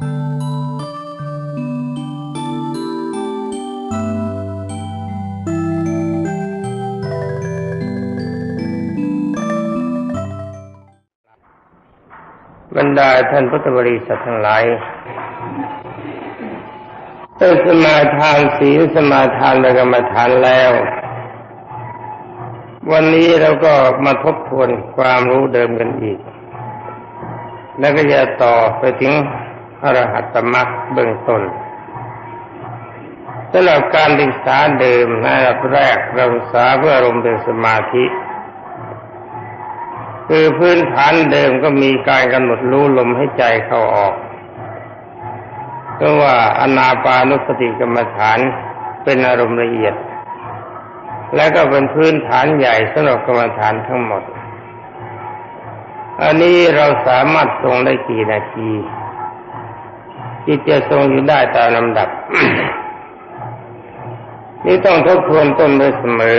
บรรดาท่านพุทธบริษัททั้งหลายได้สมาทานศีลสมาทานและกรรมฐานแล้ว วันนี้เราก็มาทบทวนความรู้เดิมกันอีก แล้วก็จะต่อไปถึง อรหัตมรรคเบื้องต้นสำหรับการศึกษาเดิมในระดับแรกเราศึกษาเพื่ออารมณ์เป็นสมาธิ คือพื้นฐานเดิมก็มีการกำหนดรู้ลมให้ใจเข้าออกเพราะว่าอนาปานุสติกรรมฐานเป็นอารมณ์ละเอียด และก็เป็นพื้นฐานใหญ่สำหรับกรรมฐานทั้งหมด อันนี้เราสามารถทรงได้กี่นาที ที่จะทรงอยู่ได้ตามลำดับ นี่ต้องทบทวนต้นโดยเสมอ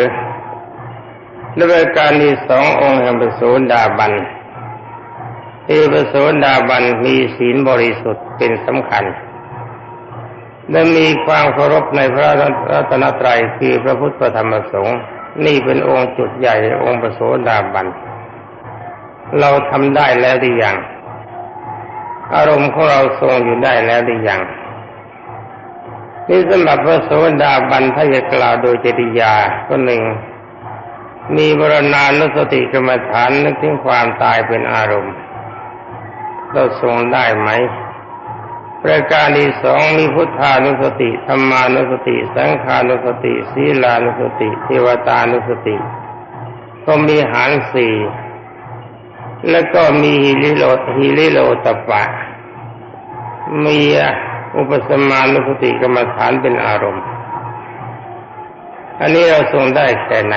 และรายการที่สององค์แห่งประโสดาบันที่ประโสดาบันมีศีลบริสุทธิ์เป็นสำคัญ และมีความเคารพในพระรัตนตรัยคือพระพุทธธรรมสงฆ์นี่เป็นองค์จุดใหญ่องค์ประโสดาบัน เราทำได้แล้วหรือยัง อารมณ์ของเราทรงอยู่ได้แล้วหรือยังนี่สำหรับพระโสดาบันถ้ากล่าวโดยเจริยาก็หนึ่ง มีบรณานุสติกรรมฐานนึกถึงความตายเป็นอารมณ์ เราทรงได้ไหมประการที่สองมีพุทธานุสติธรรมานุสติ สังขานุสติ ศีลานุสติ เทวตานุสติ ก็มีหารสี่ แล้วก็มีฮิริโลฮิริโลตปะ มีอุปสมานุสติกรรมฐานเป็นอารมณ์ อันนี้เราทรงได้แค่ไหน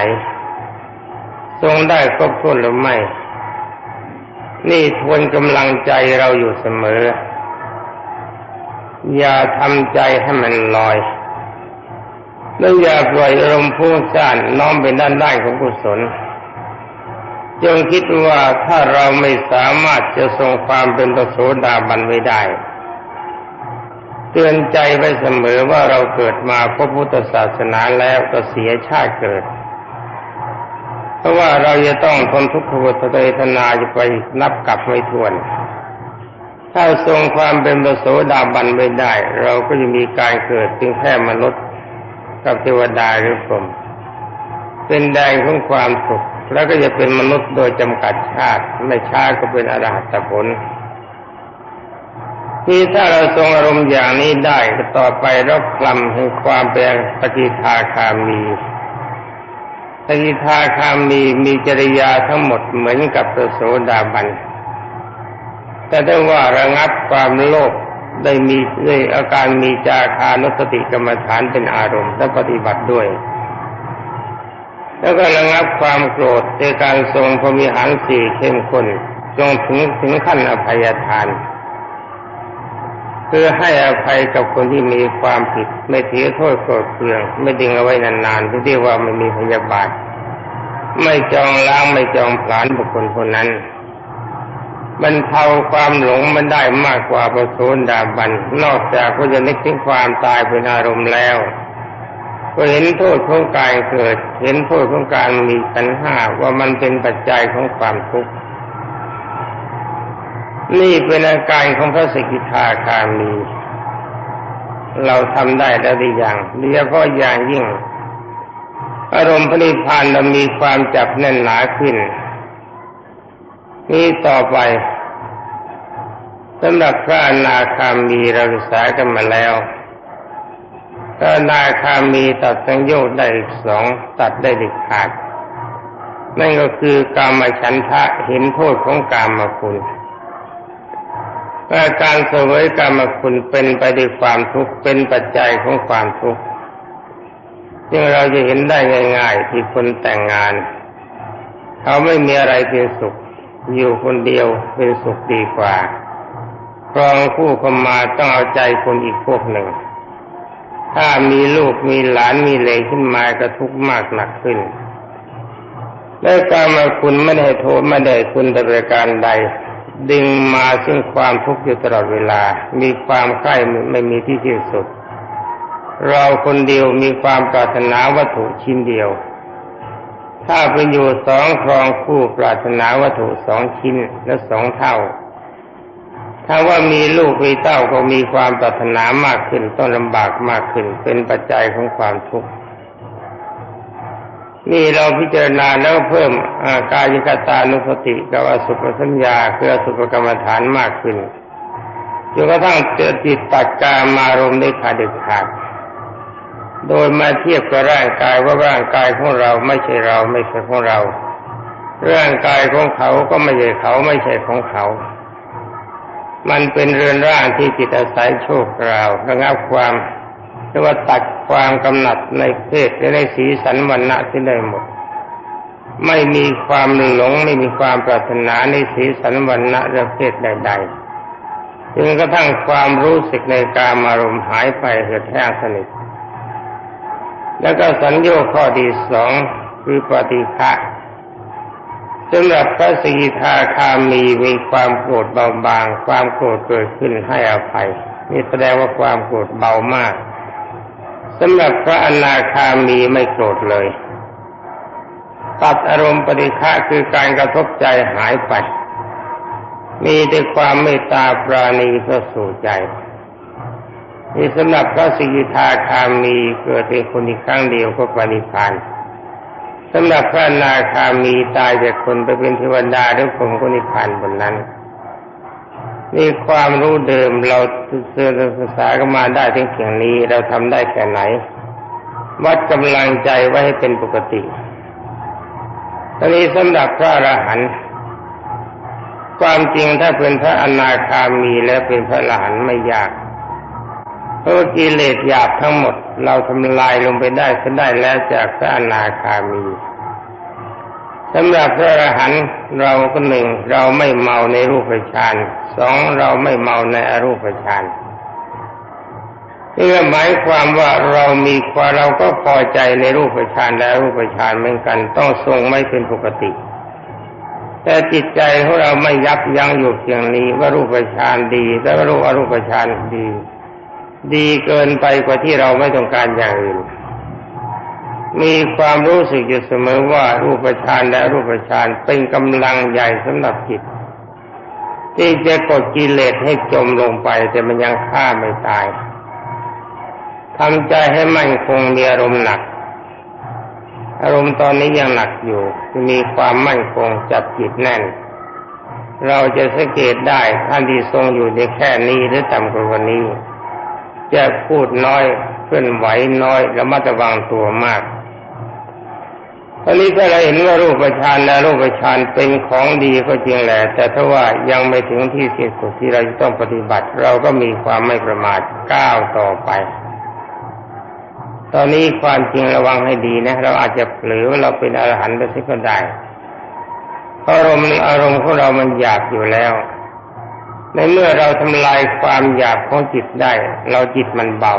ทรงได้ครบถ้วนหรือไม่ นี่ทวนกำลังใจเราอยู่เสมอ อย่าทำใจให้มันลอย และอย่าปล่อยอารมณ์พุ่งซ่านน้อมไปด้านด้านของกุศล จงคิดว่าถ้าเราไม่สามารถจะทรงความเป็นตโสดาบันไว้ได้ เตือนใจไว้เสมอว่าเราเกิดมาพบพุทธศาสนาแล้วก็เสียชาติเกิด เพราะว่าเราจะต้องทนทุกขเวทนาจะไปนับกลับไม่ถ้วน ถ้าทรงความเป็นประโสดาบันไม่ได้ เราก็จะมีการเกิดเพียงแค่มนุษย์กับเทวดาหรือพรหมเป็นแดงของความสุข แล้วก็จะเป็นมนุษย์โดยจำกัดชาติ ไม่ช้าก็เป็นอรหัตผลที่ถ้าเราทรงอารมณ์อย่างนี้ได้ก็ต่อไปเราคลำให้ความเป็นปฏิทาคามีสกิทาคามีมีจริยาทั้งหมดเหมือนกับพระโสดาบัน แต่ถ้าว่าระงับความโลภได้มีด้วยอาการมีจาคานุสติกรรมฐานเป็นอารมณ์และปฏิบัติด้วย แล้วก็ระงับความโกรธในการทรงพมีหารสี่เข้มข้นจงถึงถึงขั้นอภัยทานคือให้อภัยกับคนที่มีความผิด ไม่ถือโทษโกรธเคือง ไม่ดึงเอาไว้นานๆที่เรียกว่าไม่มีพยาบาท ไม่จองล้างไม่จองผลานบุคคลคนนั้นบรรเทาความหลงมันได้มากกว่าประโสดาบัน นอกจากก็จะนึกถึงความตายเป็นอารมณ์แล้ว ก็เห็นโทษของกายเกิด เห็นโทษของการมีสันห้าว่ามันเป็นปัจจัยของความทุกข์นี่เป็นอาการของพระสกิทาคามี เราทำได้แล้วดีอย่างโดยเฉพาอย่างยิ่ง อารมณ์พระนิพพานเรามีความจับแน่นหนาขึ้น นี่ต่อไปสำหรับพระอนาคามีเราศึกษากันมาแล้ว พระอนาคามีตัดสังโยชน์ได้สองตัดได้เด็ดขาดนั่นก็คือกามฉันทะเห็นโทษของกามคุณว่าการเสวยกรรมคุณเป็นไปด้วยความทุกข์เป็นปัจจัยของความทุกข์ซึ่งเราจะเห็นได้ง่าย ๆ ที่คนแต่งงาน เขาไม่มีอะไรเป็นสุข อยู่คนเดียวเป็นสุขดีกว่าครองคู่เข้ามาต้องเอาใจคนอีกพวกหนึ่ง ถ้ามีลูกมีหลานมีเลขึ้นมาก็ทุกข์มากหนักขึ้นและการมาคุณไม่ได้โทษไม่ได้คุณแต่ประการใด ดึงมาซึ่งความทุกข์อยู่ตลอดเวลา มีความใคร่ไม่มีที่สิ้นสุด เราคนเดียวมีความปรารถนาวัตถุชิ้นเดียว ถ้าเป็นอยู่สองครองคู่ปรารถนาวัตถุสองชิ้นและสองเท่า ถ้าว่ามีลูกมีเต้าก็มีความปรารถนามากขึ้นต้องลำบากมากขึ้น เป็นปัจจัยของความทุกข์นี่เราพิจารณาแล้วเพิ่มกายกตานุสติกับอสุภสัญญาคืออสุภกรรมฐานมากขึ้นจนกระทั่งเจอจิตตัดกามารมได้ขาดเด็ดขาด โดยมาเทียบกับร่างกายว่าร่างกายของเราไม่ใช่เราไม่ใช่ของเรา ร่างกายของเขาก็ไม่ใช่เขาไม่ใช่ของเขา มันเป็นเรือนร่างที่จิตอาศัยโชคราวระงับความหรือว่าตัดความกำหนัดในเพศและในสีสันวันณะที่ได้หมด ไม่มีความหลงไม่มีความปรารถนาในสีสันวันณะและเพศใดๆจนกระทั่งความรู้สึกในการอารมณ์หายไปเหือดแห้งสนิทแล้วก็สัญญาข้อที่สองคือปฏิฆะ สำหรับพระสีทาคามีมีความโกรธเบาบาง ความโกรธเกิดขึ้นให้อภัยนี่แสดงว่าความโกรธเบามากสำหรับพระอนาคามีไม่โกรธเลย ตัดอารมณ์ปฏิฆะคือการกระทบใจหายไป มีแต่ความเมตตาปราณีพื่อสู่ใจนี่สำหรับพระสิกิทาคามีเกิดเป็นคนอีกครั้งเดียวก็ปฏิพาน สำหรับพระนาคามีตายจากคนไปเป็นเทวดาหรือผมก็นิพพานบนนั้นนี่ความรู้เดิมเราเสื่อศึกษากันมาได้ถึงเพียงนี้เราทำได้แค่ไหน วัดกำลังใจไว้ให้เป็นปกติตอนนี้สำหรับพระอรหันต์ความจริงถ้าเป็นพระอนาคามีและเป็นพระอรหันต์ไม่ยาก เพราะกิเลสหยาบทั้งหมด เราทำลายลงไปได้ก็ได้แล้วจากพระอนาคามีสำหรับพระอรหันต์เราก็หนึ่งเราไม่เมาในรูปฌานสองเราไม่เมาในอรูปฌานนี่หมายความว่าเรามีความเราก็พอใจในรูปฌานและรูปฌานเหมือนกัน ต้องทรงไม่เป็นปกติ แต่จิตใจของเราไม่ยับยั้งอยู่เพียงนี้ว่ารูปฌานดี แต่ว่ารูปอรูปฌานดี ดีเกินไปกว่าที่เราไม่ต้องการอย่างอื่น มีความรู้สึกอยู่เสมอว่ารูปฌานและรูปฌานเป็นกำลังใหญ่สำหรับจิตที่จะกดกิเลสให้จมลงไป แต่มันยังฆ่าไม่ตายทำใจให้มั่นคงมีอารมณ์หนัก อารมณ์ตอนนี้ยังหนักอยู่มีความมั่นคงจับจิตแน่น เราจะสังเกตได้ท่านที่ทรงอยู่ในแค่นี้หรือต่ำกว่านี้ จะพูดน้อยเคลื่อนไหวน้อยและมัดระวังตัวมากตอนนี้ถ้าเราเห็นว่ารูปฌานและรูปฌานเป็นของดีก็จริงแหละ แต่ถ้าว่ายังไม่ถึงที่สิ้นสุดที่เราจะต้องปฏิบัติ เราก็มีความไม่ประมาทก้าวต่อไป ตอนนี้ความจริงระวังให้ดีนะ เราอาจจะหรือว่าเราเป็นอรหันต์ไปสักก็ได้อารมณ์อารมณ์ของเรามันหยาบอยู่แล้ว ในเมื่อเราทำลายความหยาบของจิตได้ เราจิตมันเบา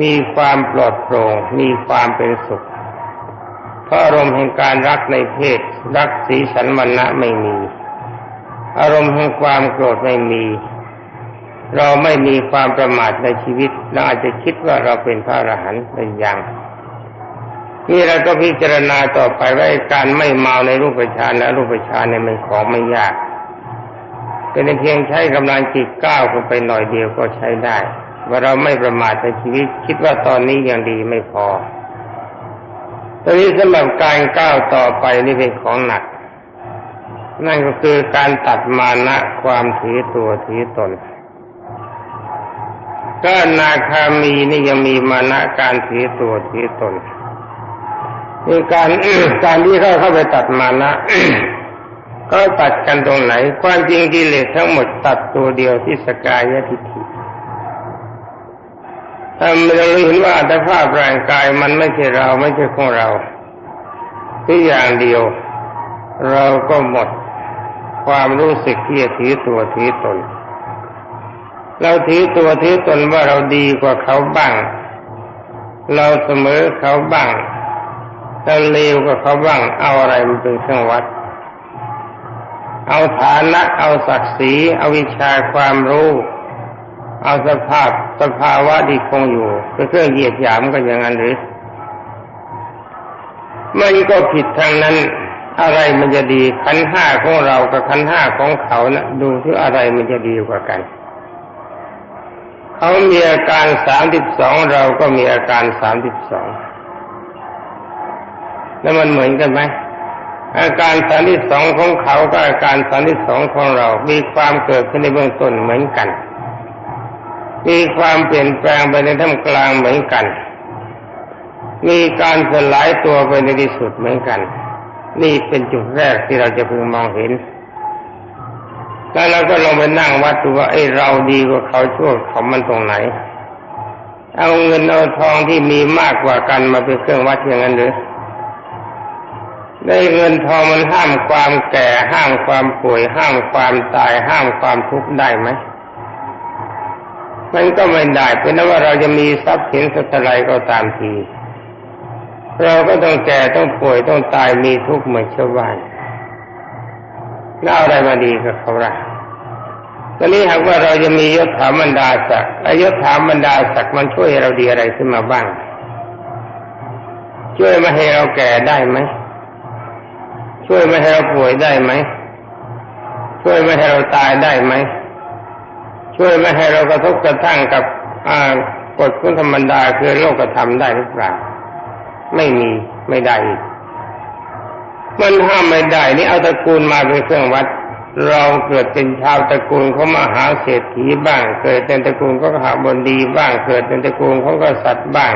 มีความปลอดโปร่ง มีความเป็นสุข เพราะอารมณ์แห่งการรักในเพศ รักสีสันวันณะไม่มี อารมณ์แห่งความโกรธไม่มี เราไม่มีความประมาทในชีวิตเราอาจจะคิดว่าเราเป็นพระอรหันต์เป็นอย่างนี่เราก็พิจารณาต่อไปว่าการไม่เมาในรูปฌานและรูปฌานเนี่ยมันของไม่ยาก เป็นเพียงใช้กำลังจิตก้าวเข้าไปหน่อยเดียวก็ใช้ได้ ว่าเราไม่ประมาทในชีวิต คิดว่าตอนนี้ยังดีไม่พอตอนนี้สำหรับการก้าวต่อไปนี่เป็นของหนัก นั่นก็คือการตัดมานะความถือตัวถือตนก็นาคามีนี่ยังมีมานะการถือตัวถือตนคือการการที่เขาเข้าไปตัดมานะ ก็ตัดกันตรงไหน ความจริงกิเลสทั้งหมดตัดตัวเดียวที่สกายทิฏฐิถ้าเราเห็นว่าอัตภาพร่างกายมันไม่ใช่เราไม่ใช่ของเราที่อย่างเดียว เราก็หมดความรู้สึกที่จะถือตัวถือตน เราถือตัวถือตนว่าเราดีกว่าเขาบ้าง เราเสมอเขาบ้างเราเลวกว่าเขาบ้างเอาอะไรมันเป็นเครื่องวัด เอาฐานะ เอาศักดิ์ศรี เอาวิชาความรู้ เอาสภาพสภาวะที่คงอยู่เป็นเครื่องเหยียดหยามกันอย่างนั้นหรือมันก็ผิดทางนั้น อะไรมันจะดีขันห้าของเรากับขันห้าของเขานะ่ะ ดูที่อะไรมันจะดีกว่ากัน เขามีอาการสามสิบสองเราก็มีอาการสามสิบสองแล้วมันเหมือนกันไหม อาการสามที่สองของเขากับอาการสามที่สองของเรา มีความเกิดขึ้นในเบื้องต้นเหมือนกัน มีความเปลี่ยนแปลงไปในท่ามกลางเหมือนกัน มีการสลายตัวไปในที่สุดเหมือนกัน นี่เป็นจุดแรกที่เราจะพึงมองเห็น แล้วเราก็ลงไปนั่งวัดดูว่าไอ้เราดีกว่าเขาชั่วเขามันตรงไหน เอาเงินเอาทองที่มีมากกว่ากันมาเป็นเครื่องวัดอย่างนั้นหรือ ได้เงินทองมันห้ามความแก่ ห้ามความป่วย ห้ามความตาย ห้ามความทุกข์ได้ไหมมันก็ไม่ได้เป็นนว่าเราจะมีทรัพย์สินสักเท่ไรก็ตามที เราก็ต้องแก่ต้องป่วยต้องตายมีทุกข์เหมือนชาวบ้านแล้วอะไรมาดีกับเขาละตอนนี้หากว่าเราจะมียศถาบรรดาศักดิ์ยศถาบรรดาศักดิ์มันช่วยเราดีอะไรขึ้นมาบ้าง ช่วยมาให้เราแก่ได้ไหม ช่วยไม่ให้เราป่วยได้ไหม ช่วยไม่ให้เราตายได้ไหม ช่วยไม่ให้เรากระทบกระทั่งกับกฎคุณธรรมดาคือโลกธรรมได้หรือเปล่า ไม่มีไม่ได้ มันห้ามไม่ได้ นี่เอาตระกูลมาเป็นเครื่องวัด เราเกิดเป็นชาวตระกูลเขามาหาเศรษฐีบ้าง เกิดเป็นตระกูลเขาหาบนดีบ้าง เกิดเป็นตระกูลเขาก็สัตว์บ้าง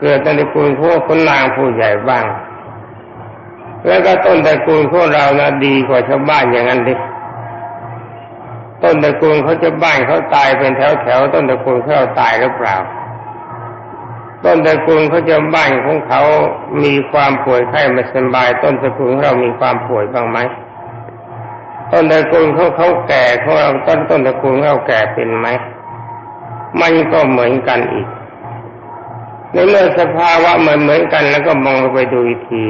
เกิดเป็นตระกูลพวกคนนางผู้ใหญ่บ้าง แล้วก็ต้นตระกูลของเรานะดีกว่าชาวบ้านอย่างนั้นดิต้นตระกูลเขาจะบ้านเขาตายเป็นแถวแถวต้นตระกูลเขาตายหรือเปล่า ต้นตระกูลเขาจะบ้านของเขามีความป่วยไข้ไม่สบาย ต้นตระกูลเรามีความป่วยบ้างไหมต้นตระกูลเขาเขาแก่ของเราต้นต้นตระกูลเขาแก่เป็นไหมมันก็เหมือนกันอีกในเมื่อสภาวะเหมือนเหมือนกันแล้วก็มองไปดูอีกที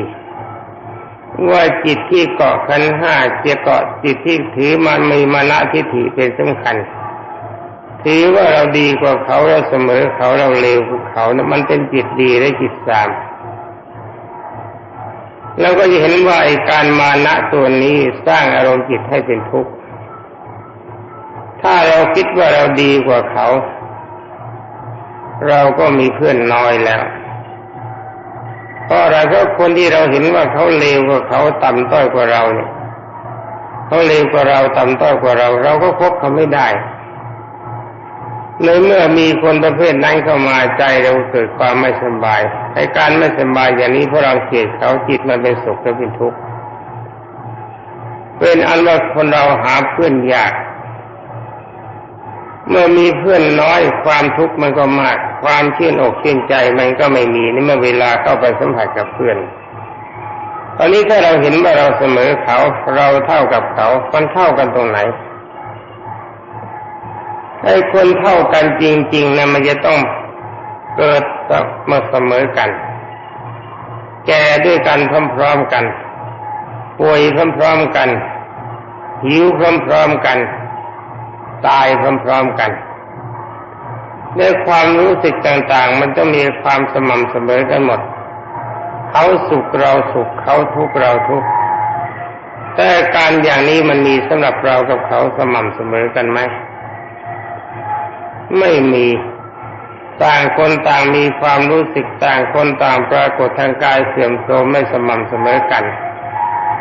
ว่าจิตที่เกาะขันห้าจะเกาะจิตที่ถือมันมีมานะทิฏฐิเป็นสำคัญ ถือว่าเราดีกว่าเขาเราเสมอเขาเราเลวกว่าเขานะมันเป็นจิตดีและจิตสาม แล้วก็จะเห็นว่าไอการมานะตัวนี้สร้างอารมณ์จิตให้เป็นทุกข์ ถ้าเราคิดว่าเราดีกว่าเขา เราก็มีเพื่อนน้อยแล้ว เพราะอะไรเพราะคนที่เราเห็นว่าเขาเลวกว่าเขาต่ำต้อยกว่าเราเนี่ยเขาเลวกว่าเราต่ำต้อยกว่าเรา เราก็คบเขาไม่ได้ในเมื่อมีคนประเภทนั้นเข้ามาใจเราเกิดความไม่สบายไอ้การไม่สบายอย่างนี้เพราะเราเกลียดเขาจิตมันเป็นสุขและเป็นทุกข์เป็นอันว่าคนเราหาเพื่อนยาก เมื่อมีเพื่อนน้อยความทุกข์มันก็มาก ความชื่นอกชื่นใจมันก็ไม่มีนี่เมื่อเวลาเข้าไปสัมผัสกับเพื่อนตอนนี้ถ้าเราเห็นว่าเราเสมอเขาเราเท่ากับเขามันเท่ากันตรงไหนไอ้คนเท่ากันจริงๆนะมันจะต้องเกิดมาเสมอกัน แก่ด้วยกันพร้อมๆกันป่วยพร้อมๆกันหิวพร้อมๆกัน ตายพร้อมๆกันในความรู้สึกต่างๆ มันต้องมีความสม่ำเสมอกันหมด เขาสุขเราสุขเขาทุกข์เราทุกข์แต่การอย่างนี้มันมีสำหรับเรากับเขาสม่ำเสมอกันไหมไม่มีต่างคนต่างมีความรู้สึกต่างคนต่างปรากฏทางกายเสื่อมโทรมไม่สม่ำเสมอกัน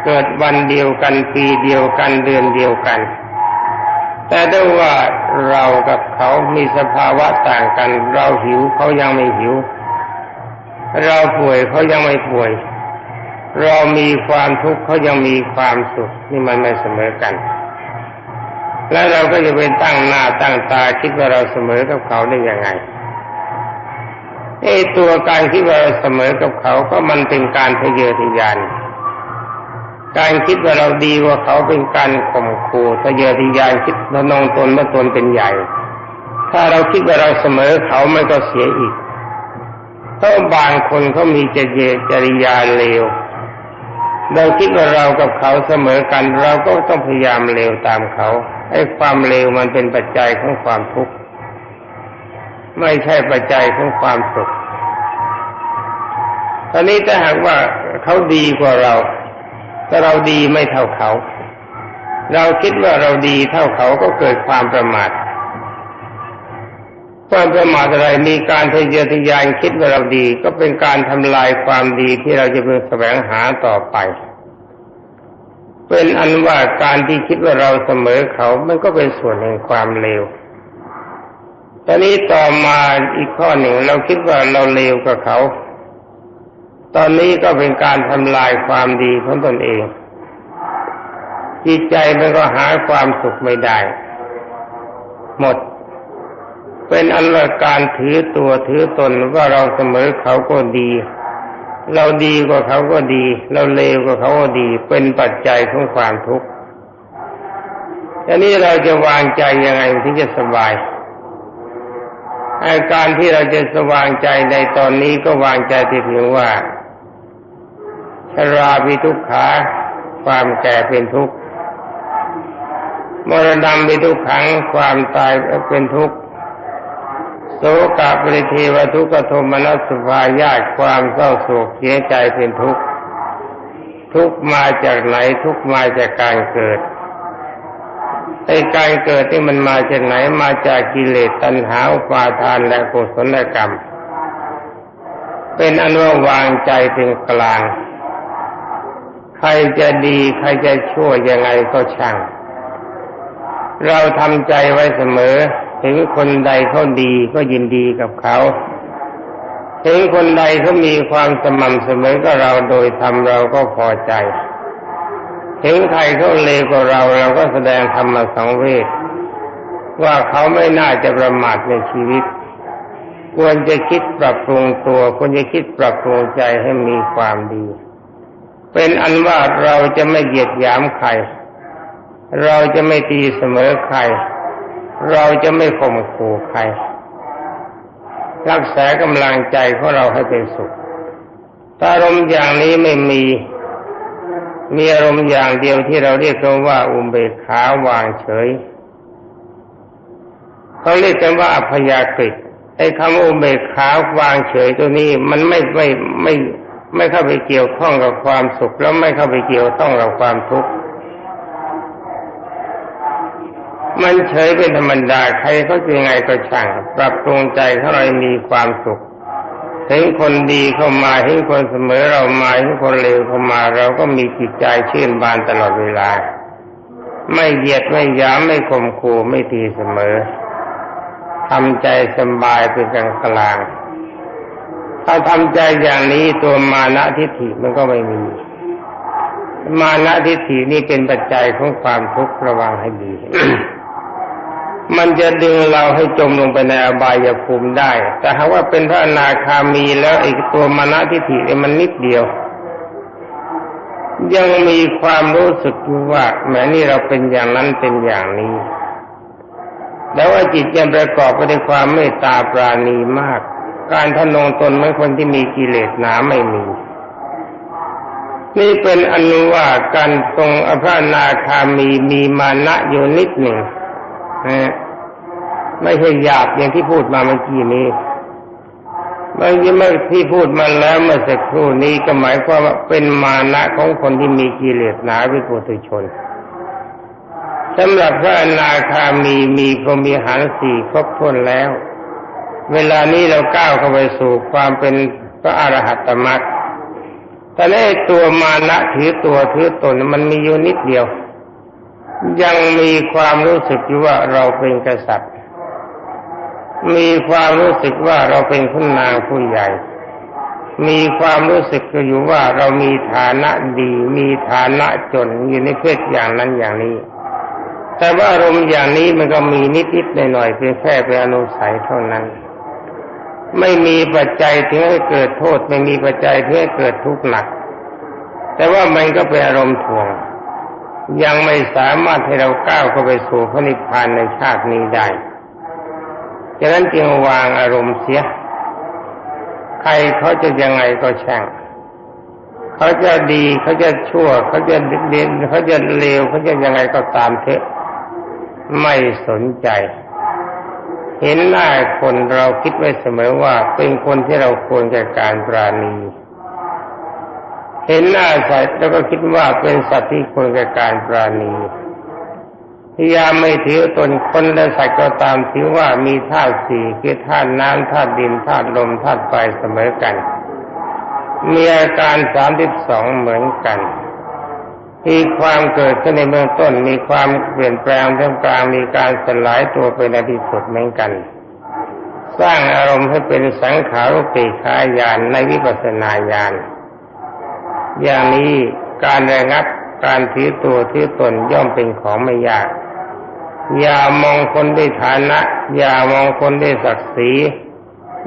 เกิดวันเดียวกันปีเดียวกันเดือนเดียวกัน แต่ด้ว่าเรากับเขามีสภาวะต่างกัน เราหิวเขายังไม่หิว เราป่วยเขายังไม่ป่วย เรามีความทุกข์เขายังมีความสุขนี่มันไม่เสมอกัน แล้วเราก็จะไปตั้งหน้าตั้งตาคิดว่าเราเสมอกับเขาได้ยังไงไอ้ตัวการคิดว่าเราเสมอกับเขาก็มันเป็นการทะเยอทะยาน การคิดว่าเราดีกว่าเขาเป็นการข่มขู่ทะเยอทะยานคิดเรานองตนว่าตนเป็นใหญ่ ถ้าเราคิดว่าเราเสมอเขาไม่ก็เสียอีกเพราะบางคนเขามีจเยจริยาเลว เราคิดว่าเรากับเขาเสมอกัน เราก็ต้องพยายามเลวตามเขาไอ้ความเลวมันเป็นปัจจัยของความทุกข์ไม่ใช่ปัจจัยของความสุขตอนนี้ถ้าหากว่าเขาดีกว่าเรา แต่เราดีไม่เท่าเขา เราคิดว่าเราดีเท่าเขาก็เกิดความประมาทความประมาทอะไรมีการทะเยอทะยานคิดว่าเราดี ก็เป็นการทำลายความดีที่เราจะเป็นแสวงหาต่อไป เป็นอันว่าการที่คิดว่าเราเสมอเขา มันก็เป็นส่วนแห่งความเลวตอนนี้ต่อมาอีกข้อหนึ่งเราคิดว่าเราเลวกับเขา ตอนนี้ก็เป็นการทำลายความดีของตนเอง จิตใจมันก็หาความสุขไม่ได้ หมด เป็นอันว่าการถือตัวถือตนว่าเราเสมอเขาก็ดี เราดีกว่าเขาก็ดี เราเลวกว่าเขาก็ดี เป็นปัจจัยของความทุกข์อันนี้เราจะวางใจยังไงถึงจะสบายอาการที่เราจะสว่างใจในตอนนี้ก็วางใจที่เพียงว่า ราพิทุกขาความแก่เป็นทุกข์มรณะเป็นทุกขังความตายเป็นทุกข์โสกปริเทวทุกขโทมนัสสุภายาตความเศร้าโศกเสียใจเป็นทุกข์ทุกมาจากไหนทุกมาจากการเกิดไอ้การเกิดที่มันมาจากไหนมาจากกิเลสตัณหาอุปาทานและกุศลกรรม เป็นอันว่าวางใจเป็นกลาง ใครจะดีใครจะชั่วยังไงก็ช่าง เราทำใจไว้เสมอ ถึงคนใดเขาดีก็ยินดีกับเขาถึงคนใดเขามีความสม่ำเสมอกับเราโดยทำเราก็พอใจ ถึงใครเขาเลวกว่าเราเราก็แสดงธรรมสังเวชว่าเขาไม่น่าจะประมาทในชีวิต ควรจะคิดปรับปรุงตัว ควรจะคิดปรับปรุงใจให้มีความดี เป็นอันว่าเราจะไม่เหยียดหยามใคร เราจะไม่ตีเสมอใคร เราจะไม่ข่มขู่ใคร รักษากำลังใจของเราให้เป็นสุขถ้าอารมณ์อย่างนี้ไม่มี มีอารมณ์อย่างเดียวที่เราเรียกกันว่าอุเบกขาวางเฉย เขาเรียกกันว่าอัพยากฤิไอ้คำอุเบกขาวางเฉยตัวนี้มันไม่ไม่ไม่ไม่ ม่เข้าไปเกี่ยวข้องกับความสุข แล้วไม่เข้าไปเกี่ยวข้องกับความทุกข์มันเฉยเป็นธรรมดาใครเขาจะยังไงก็ช่าง ปรับปรุงใจเขาเรามีความสุขเห็นคนดีเข้ามาเห็นคนเสมอเรามาเห็นคนเลวเข้ามาเราก็มีจิตใจชื่นบานตลอดเวลา ไม่เหยียดไม่ย้ำไม่ข่มขู่ไม่ตีเสมอทำใจสบายเป็นกลางกลาง ถ้าทำใจอย่างนี้ตัวมานะทิฏฐิมันก็ไม่มี มานะทิฏฐินี่เป็นปัจจัยของความทุกข์ระวังให้ดี มันจะดึงเราให้จมลงไปในอบายภูมิได้ แต่หากว่าเป็นพระอนาคามีแล้วอีกตัวมณทิฏฐิมันนิดเดียว ยังมีความรู้สึกว่าแม้นี่เราเป็นอย่างนั้นเป็นอย่างนี้แล้วว่าจิตยังประกอบไปด้วยความเมตตาปราณีมาก การทนงตนไม่คนที่มีกิเลสหนาไม่มี นี่เป็นอนุว่าการทรงอภรนาคามีมีมานะอยู่นิดหนึ่งนะไม่ใช่หยาบอย่างที่พูดมาเมื่อกี้นี้ไม่ใช่เมื่อที่พูดมาแล้วเมื่อสักครู่นี้ก็หมายความว่าเป็นมานะของคนที่มีกิเลสหนาวิปุถุชนสำหรับพระอนาคามีมีพรหมีหารสี่ครบถ้วนแล้ว เวลานี้เราก้าวเข้าไปสู่ความเป็นพระอรหัตตมรรคแต่ในตัวมานะถือตัวถือตนมันมีอยู่นิดเดียว ยังมีความรู้สึกอยู่ว่าเราเป็นกษัตริย์ มีความรู้สึกว่าเราเป็นขุนนางผู้ใหญ่ มีความรู้สึกอยู่ว่าเรามีฐานะดี มีฐานะจนอยู่ในเพศอย่างนั้นอย่างนี้ แต่ว่าอารมณ์อย่างนี้มันก็มีนิดๆหน่อยๆเป็นแค่เป็นอนุสัยเท่านั้น ไม่มีปัจจัยที่ให้เกิดโทษ ไม่มีปัจจัยที่ให้เกิดทุกข์หนัก แต่ว่ามันก็เป็นอารมณ์ถ่วง ยังไม่สามารถให้เราก้าวเข้าไปสู่พระนิพพานในชาตินี้ได้ฉะนั้นจึงวางอารมณ์เสีย ใครเขาจะยังไงก็ช่าง เขาจะดีเขาจะชั่ว เขาจะเด่นเขาจะเลวเขาจะยังไงก็ตามเถอะ ไม่สนใจ เห็นหน้าคนเราคิดไว้เสมอว่าเป็นคนที่เราควรแก่การปราณี เห็นหน้าสัตว์แล้วก็คิดว่าเป็นสัตว์ที่ควรแก่การปราณีพยายามไม่ถือตนคนและสัตว์ก็ตามถือว่ามีธาตุสี่คือธาตุน้ำธาตุดินธาตุลมธาตุไฟเสมอกัน มีอาการสามสิบสองเหมือนกัน มีความเกิดขึ้นในเบื้องต้น มีความเปลี่ยนแปลงท่ามกลางมีการสลายตัวไปในที่สุดเหมือนกัน สร้างอารมณ์ให้เป็นสังขารุปิคายานในวิปัสสนาญาณอย่างนี้การระงับการถือตัวถือตนย่อมเป็นของไม่ยาก อย่ามองคนด้วยฐานะ อย่ามองคนด้วยศักดิ์ศรี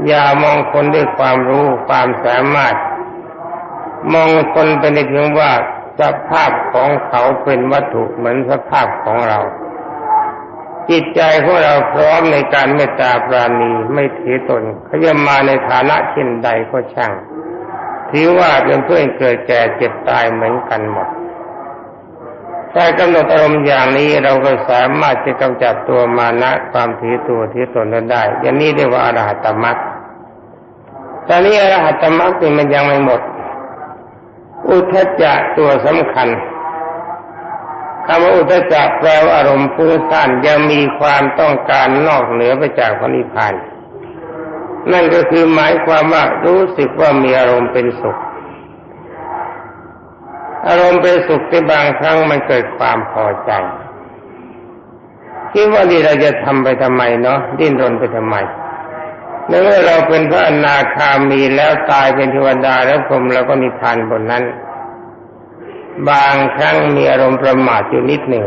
อย่ามองคนด้วยความรู้ความสามารถ มองคนเป็นเพียงว่า สภาพของเขาเป็นวัตถุเหมือนสภาพของเรา จิตใจของเราพร้อมในการเมตตาปราณีไม่ถือตนเขาจะมาในฐานะเช่นใดก็ช่างถือว่าเป็นเพื่อนเกิดแก่เจ็บตายเหมือนกันหมดถ้ากำหนดอารมณ์อย่างนี้เราก็สามารถจะกำจัดตัวมานะความถือตัวถือตนนั้นได้ อย่างนี้เรียกว่าอรหัตมรรคตอนนี้อรหัตมรรคนี่มันยังไม่หมด อุทจจะตัวสำคัญคำว่าอุทจจะแปลว่าอารมณ์ฟุ้งซ่านยังมีความต้องการนอกเหนือไปจากพระนิพพานนั่นก็คือหมายความว่ารู้สึกว่ามีอารมณ์เป็นสุข อารมณ์เป็นสุขที่บางครั้งมันเกิดความพอใจคิดว่านี่เราจะทำไปทำไมเนาะดิ้นรนไปทำไม เมื่อเราเป็นพระอนาคามีแล้วตายเป็นเทวดาแล้วพรมเราก็นิพพานบนนั้น บางครั้งมีอารมณ์ประมาทอยู่นิดหนึ่ง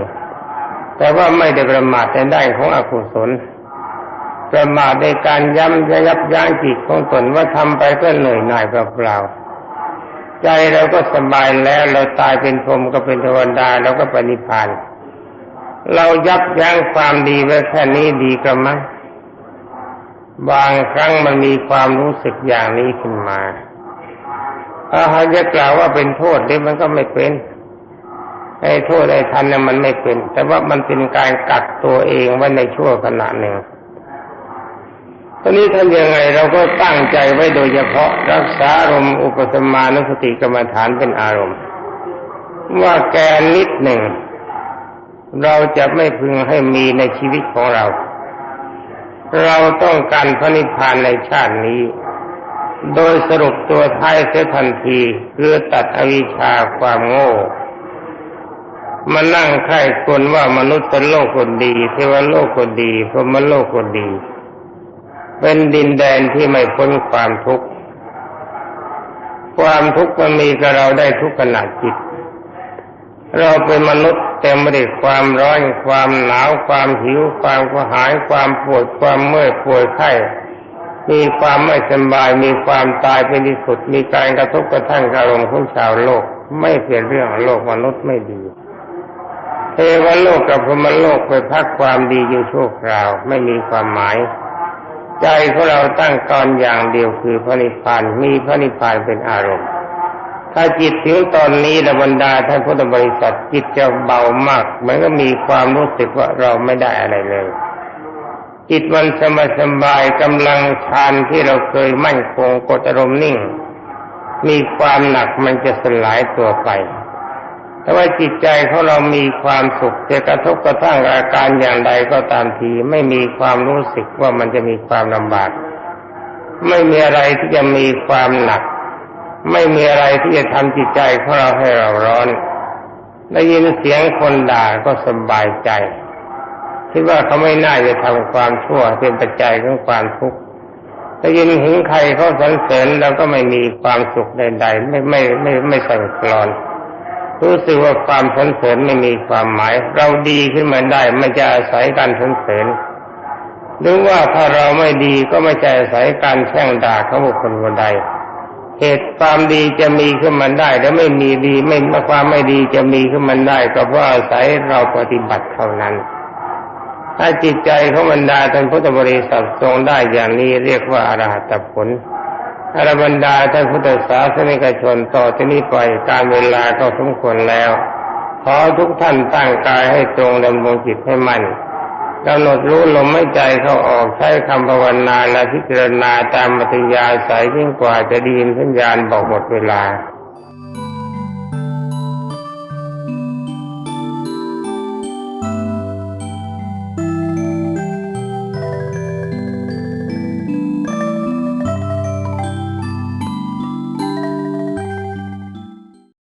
แต่ว่าไม่ได้ประมาทในได้ของอกุศลประมาทในการย้ำยับยั้งจิตของตนว่าทำไปก็เหนื่อยหน่ายเปล่าๆใจเราก็สบายแล้วเราตายเป็นพรหมก็เป็นเทวดาเราก็ปณิพานเรายับยั้งความดีไว้แค่นี้ดีกันมั้ง บางครั้งมันมีความรู้สึกอย่างนี้ขึ้นมาถ้าหากจะกล่าวว่าเป็นโทษเดี๋ยมันก็ไม่เป็นไอ้โทษไอ้ทันเนี่ยมันไม่เป็น แต่ว่ามันเป็นการกักตัวเองไว้ในชั่วขณะหนึ่งตอนนี้ทำยังไงเราก็ตั้งใจไว้โดยเฉพาะรักษาอารมณ์อุปสมานุสติกรรมฐานเป็นอารมณ์ ว่าแกนิดหนึ่ง เราจะไม่พึงให้มีในชีวิตของเรา เราต้องการพระนิพพานในชาตินี้ โดยสรุปตัวท้ายเสียทันทีคือตัดอวิชชาความโง่มานั่งไข้คนว่ามนุษย์โลกคนดี เทวโลกคนดีพรหมโลกคนดี เป็นดินแดนที่ไม่พ้นความทุกข์ ความทุกข์มันมีกับเราได้ทุกขณะจิต เราเป็นมนุษย์เต็มไปด้วยความร้อนความหนาวความหิวความกระหายความปวดความเมื่อยป่วยไข้มีความไม่สบายมีความตายเป็นที่สุดมีการกระทบกระทั่งอารมณ์ของชาวโลก ไม่เป็นเรื่องโลกมนุษย์ไม่ดีเทวโลกกับพรหมโลกไปพักความดีอยู่ชั่วคราวไม่มีความหมาย ใจของเราตั้งตอนอย่างเดียวคือพระนิพพานมีพระนิพพานเป็นอารมณ์ ถ้าจิตถึงตอนนี้ระบรรดาท่านพุทธบริษัทจิตจะเบามากเหมือนก็มีความรู้สึกว่าเราไม่ได้อะไรเลย จิตมันสบายสบายกำลังฌานที่เราเคยมั่นคงกดอารมณ์นิ่ง มีความหนักมันจะสลายตัวไปแต่ว่าจิตใจของเรามีความสุขจะกระทบกระทั่งอาการอย่างใดก็ตามทีไม่มีความรู้สึกว่ามันจะมีความลำบาก ไม่มีอะไรที่จะมีความหนัก ไม่มีอะไรที่จะทำจิตใจของเราให้เราร้อนได้ยินเสียงคนด่าก็สบายใจ คิดว่าเขาไม่น่าจะทำความชั่วเป็นปัจจัยของความทุกข์ได้ยินห็นใครเขาสรรเสริญเราก็ไม่มีความสุขใดๆไม่ไม่ไม่ไม่สั่นคลอนรู้สึกว่าความสนเสริญไม่มีความหมาย เราดีขึ้นมาได้ไม่จะอาศัยการสนเสริญหรือว่าถ้าเราไม่ดีก็ไม่จะอาศัยการแช่งด่าเของบุคคลคนใด เหตุความดีจะมีขึ้นมาได้ และไม่มีดีไม่ความไม่ดีจะมีขึ้นมาได้ ก็เพราะอาศัยเราปฏิบัติเท่านั้น ถ้าจิตใจของบรรดาท่านพุทธบริษัททรงได้อย่างนี้เรียกว่าอรหัตผลอรบรรดาท่านพุทธศาสนิกชนต่อที่นี้ไปการเวลาก็สมควรแล้ว ขอทุกท่านตั้งกายให้ตรงดำรงจิตให้มั่น กำหนดรู้ลมไม่ใจเข้าออกใช้คำภาวนาและพิจารณาตามมัธยาสายยิ่งกว่าจะดีนสัญญาณบอกหมดเวลา